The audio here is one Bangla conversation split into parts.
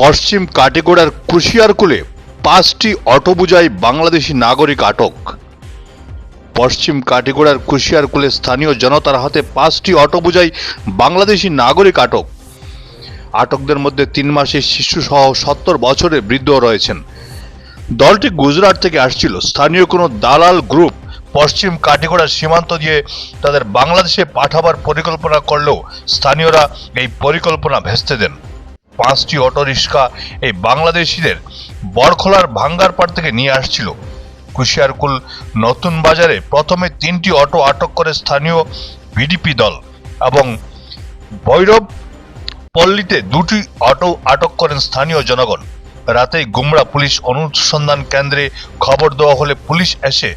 পশ্চিম কাটিগোড়ার কুশিয়ারকুলে পাঁচটি অটো বোঝাই বাংলাদেশি নাগরিক আটক। পশ্চিম কাটিগোড়ার কুশিয়ারকুলে স্থানীয় জনতার হাতে পাঁচটি অটো বোঝাই বাংলাদেশি নাগরিক আটক। আটকদের মধ্যে তিন মাসের শিশু সহ সত্তর বছরের বৃদ্ধ রয়েছেন। দলটি গুজরাট থেকে আসছিল। স্থানীয় কোনো দালাল গ্রুপ পশ্চিম কাটিগড়ার সীমান্ত দিয়ে তাদের বাংলাদেশে পাঠাবার পরিকল্পনা করলেও স্থানীয়রা এই পরিকল্পনা ভেস্তে দেন। পাঁচটি অটোরিক্সা এই বাংলাদেশিদের বড়খোলার ভাঙ্গারপাড় থেকে নিয়ে আসছিল। কুশিয়ারকুল নতুন বাজারে প্রথমে তিনটি অটো আটক করে স্থানীয় ভিডিপি দল এবং ভৈরব পল্লীতে দুটি অটো আটক করেন স্থানীয় জনগণ। রাতে গুমরা পুলিশ অনুসন্ধান কেন্দ্রে খবর দেওয়া হলে পুলিশ এসে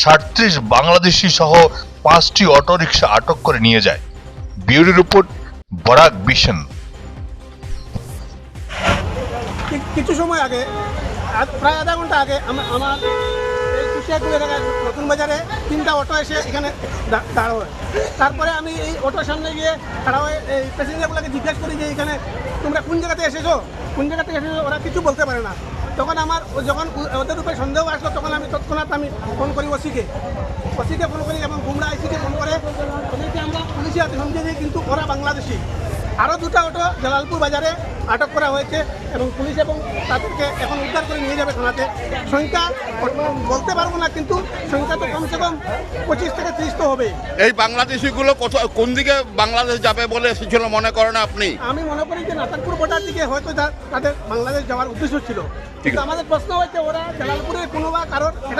সাঁত্রিশ বাংলাদেশি সহ পাঁচটি অটোরিকশা আটক করে নিয়ে যায়। বিউরি রিপোর্ট বরাক বিশন কিছু সময় আগে প্রায় আধা ঘণ্টা আগে আমা- আমার নতুন বাজারে তিনটা অটো এসে এখানে দাঁড় তারপরে আমি এই অটোর সামনে গিয়ে খাড়া হয়ে এই প্যাসেঞ্জারগুলোকে জিজ্ঞেস করি যে, এখানে তোমরা কোন জায়গাতে এসেছ? কোন জায়গাতে এসেছ? ওরা কিছু বলতে পারে না। তখন আমার যখন ওদের উপরে সন্দেহ আসলো, তখন আমি তৎক্ষণাৎ আমি ফোন করি ওসিকে। ওসিকে ফোন করি এবং গুমরা আইসিকে ফোন করে, ওদেরকে আমরা পুলিশে হাতে সঙ্গে কিন্তু ওরা বাংলাদেশি। আরও দুটো অটো জালালপুর বাজারে আটক করা হয়েছে এবং পুলিশ এবং তাদেরকে এখন উদ্ধার করে নিয়ে যাবে থানাতে। সংখ্যা বলতে পারব না কিন্তু সংখ্যা তো কমসে কম পঁচিশ থেকে ত্রিশ তো হবে এই বাংলাদেশিগুলো কোন দিকে বাংলাদেশ যাবে বলে এসেছিল মনে করেন আপনি? আমি মনে করি যে নাতানপুর বর্ডার দিকে হয়তো তাদের বাংলাদেশ যাওয়ার উদ্দেশ্য ছিল। কিন্তু আমাদের প্রশ্ন হয়েছে ওরা জালালপুরে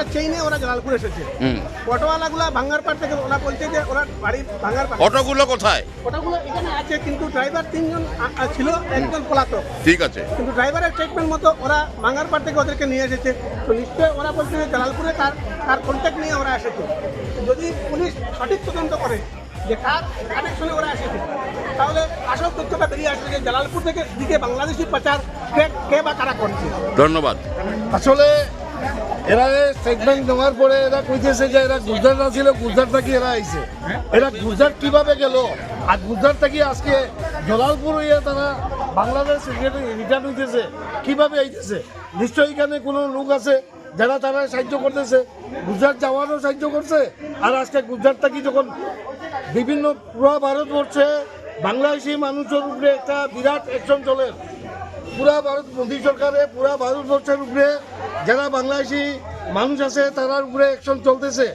এটা চেইনে ওরা জালালপুর এসেছে। হুম। অটোওয়ালাগুলা ভাঙ্গারপাড় থেকে ওরা বলছে যে ওরা বাড়ি ভাঙ্গারপাড় অটোগুলো কোথায়? ওটাগুলো এখানে আছে কিন্তু ড্রাইভার তিনজন ছিল একজন পলাতক। ঠিক আছে। কিন্তু ড্রাইভারের ট্রিটমেন্ট মতো ওরা ভাঙ্গারপাড় থেকে ওদেরকে নিয়ে এসেছে। তো নিশ্চয়ই ওরা বলছে যে জালালপুরে তার তার কন্ট্যাক্ট নিয়ে ওরা এসেছে। যদি পুলিশ সঠিক তদন্ত করে যে কার কানেকশনে ওরা এসেছে তাহলে আসল তথ্যটা বেরিয়ে আসবে যে জালালপুর থেকে দিকে বাংলাদেশি পাচার কে কে বা কারা করছে। ধন্যবাদ। আসলে এরা স্টেটমেন্ট নেওয়ার পরে এরা কইতেছে যে এরা গুজরাট না ছিল গুজরাট থেকে এরা আইছে। এরা গুজরাট কীভাবে গেল? আর গুজরাট থেকে আজকে জলালপুর হইয়া তারা বাংলাদেশ রিটার্ন হইতেছে কীভাবে আইতেছে? নিশ্চয়ই এখানে কোনো লোক আছে যারা তারা সাহায্য করতেছে? গুজরাট যাওয়ারও সাহায্য করছে? আর আজকে গুজরাট থেকে যখন বিভিন্ন পুরো ভারতবর্ষে বাংলাদেশি মানুষের উপরে একটা বিরাট অ্যাকশন চলে পুরা ভারত মোদী সরকারে, পুরা ভারতবর্ষের উপরে যারা বাংলাদেশি মানুষ আছে, তারার উপরে অ্যাকশন চলতেছে।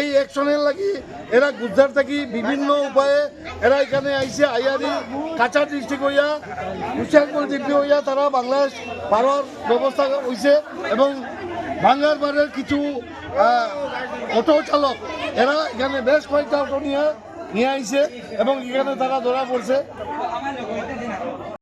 এই অ্যাকশনের লাগি এরা গুজরাট থেকে বিভিন্ন উপায়ে এরা এখানে আইসে আইয়ারি কাঁচা ডিস্ট্রিক্ট হইয়া, হুশিয়ারপুর ডিস্ট্রিক্ট হইয়া তারা বাংলাদেশ পাওয়ার ব্যবস্থা হয়েছে এবং বাংলার কিছু অটো চালক এরা এখানে বেশ কয়েকটা অটো নিয়ে নিয়ে আইছে এবং এখানে তারা ধরা পড়ছে।